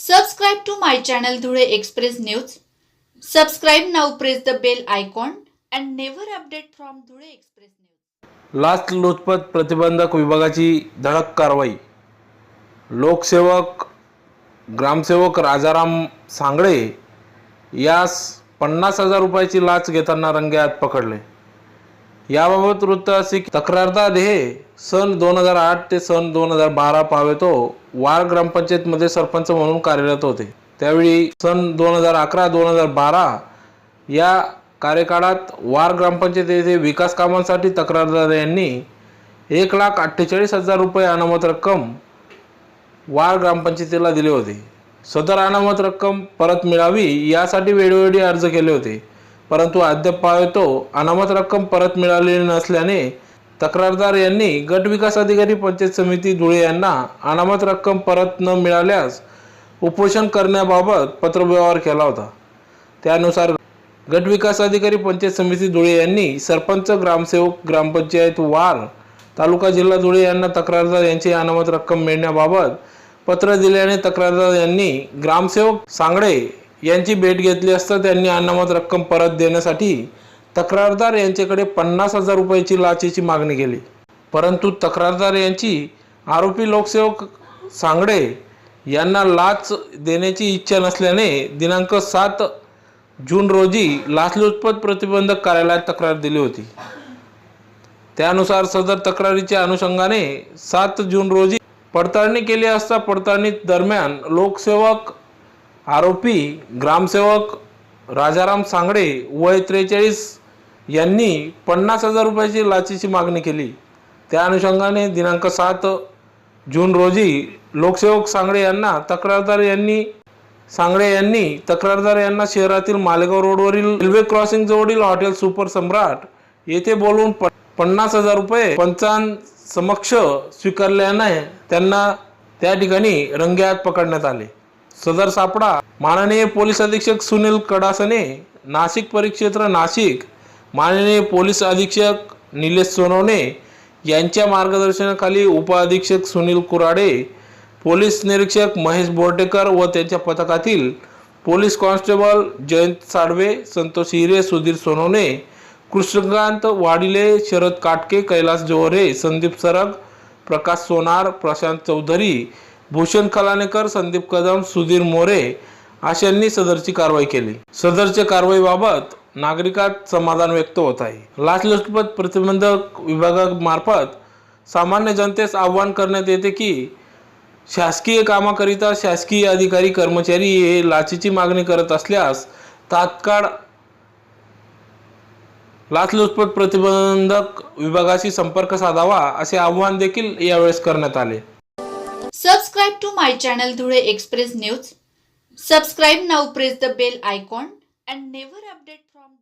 Subscribe to my channel Dhule express news subscribe now press the bell icon and never update from Dhule express news last लोचपत प्रतिबंधक विभागाची धडक कारवाई. लोकसेवक ग्रामसेवक राजाराम सांगळे यास पन्नास हजार रुपयाची लाच घेताना रंगे आत पकडले. याबाबत वृत्त असे की तक्रारदार हे सन दोन हजार आठ ते सन दोन हजार बारा पावेतो वार ग्रामपंचायतमध्ये सरपंच म्हणून कार्यरत होते. त्यावेळी सन दोन हजार अकरा दोन हजार बारा या कार्यकाळात वार ग्रामपंचायत येथे विकास कामांसाठी तक्रारदार यांनी एक लाख अठ्ठेचाळीस हजार रुपये अनामत रक्कम वार ग्रामपंचायतीला दिले होते. सदर अनामत रक्कम परत मिळावी यासाठी वेळोवेळी अर्ज केले होते. परंतु अद्याप पाळतो अनामत रक्कम परत मिळालेली नसल्याने तक्रारदार यांनी गट विकास अधिकारी पंचायत समिती धुळे यांना अनामत रक्कम परत न मिळाल्यास उपोषण करण्याबाबत पत्रव्यवहार केला होता. त्यानुसार गट विकास अधिकारी पंचायत समिती धुळे यांनी सरपंच ग्रामसेवक ग्रामपंचायत वार तालुका जिल्हा धुळे यांना तक्रारदार यांची अनामत रक्कम मिळण्याबाबत पत्र दिल्याने तक्रारदार यांनी ग्रामसेवक सांगडे यांची भेट घेतली असता त्यांनी अनामत रक्कम परत देण्यासाठी तक्रारदार यांच्याकडे पन्नास हजार रुपयाची लाचेची मागणी केली. परंतु तक्रारदार यांची आरोपी लोकसेवक सांगडे यांना लाच देण्याची इच्छा नसल्याने दिनांक सात जून रोजी लाचलुचपत प्रतिबंधक कार्यालयात तक्रार दिली होती. त्यानुसार सदर तक्रारीच्या अनुषंगाने सात जून रोजी पडताळणी केली असता पडताळणी दरम्यान लोकसेवक आरोपी ग्रामसेवक राजाराम सांगडे वय त्रेचाळीस यांनी पन्नास हजार रुपयाची लाचेची मागणी केली. त्या अनुषंगाने दिनांक सात जून रोजी लोकसेवक सांगडे यांना तक्रारदार यांनी सांगडे यांनी तक्रारदार यांना शहरातील मालेगाव रोडवरील रेल्वे क्रॉसिंग जवळील हॉटेल सुपर सम्राट येथे बोलून प- पन्नास हजार रुपये पंचांसमक्ष स्वीकारल्याने त्यांना त्या ठिकाणी रंग्यात पकडण्यात आले. सदर सापडा. माननीय पोलीस अधीक्षक सुनील कडासने नाशिक परिक्षेत्र नाशिक माननीय पोलीस अधीक्षक निलेश सोनवणे यांच्या मार्गदर्शनाखाली उपअधीक्षक सुनील कुराडे पोलीस निरीक्षक महेश बोर्डेकर व त्यांच्या पथकातील पोलीस कॉन्स्टेबल जयंत साडवे संतोष हिरे सुधीर सोनवणे कृष्णकांत वाडिले शरद काटके कैलास जोहरे संदीप सरग प्रकाश सोनार प्रशांत चौधरी भूषण कलानेकर संदीप कदम सुधीर मोरे अशांनी सदरची कारवाई केली. सदरच्या कारवाईबाबत नागरिकात समाधान व्यक्त होत आहे. लाचलुचपत प्रतिबंधक विभागामार्फत सामान्य जनतेस आव्हान करण्यात येते की शासकीय कामाकरिता शासकीय अधिकारी कर्मचारी हे लाचेची मागणी करत असल्यास तात्काळ लाचलुचपत प्रतिबंधक विभागाशी संपर्क साधावा असे आवाहन देखील यावेळेस करण्यात आले. Subscribe to my channel Dhule Express News. Subscribe now, press the bell icon and never update from.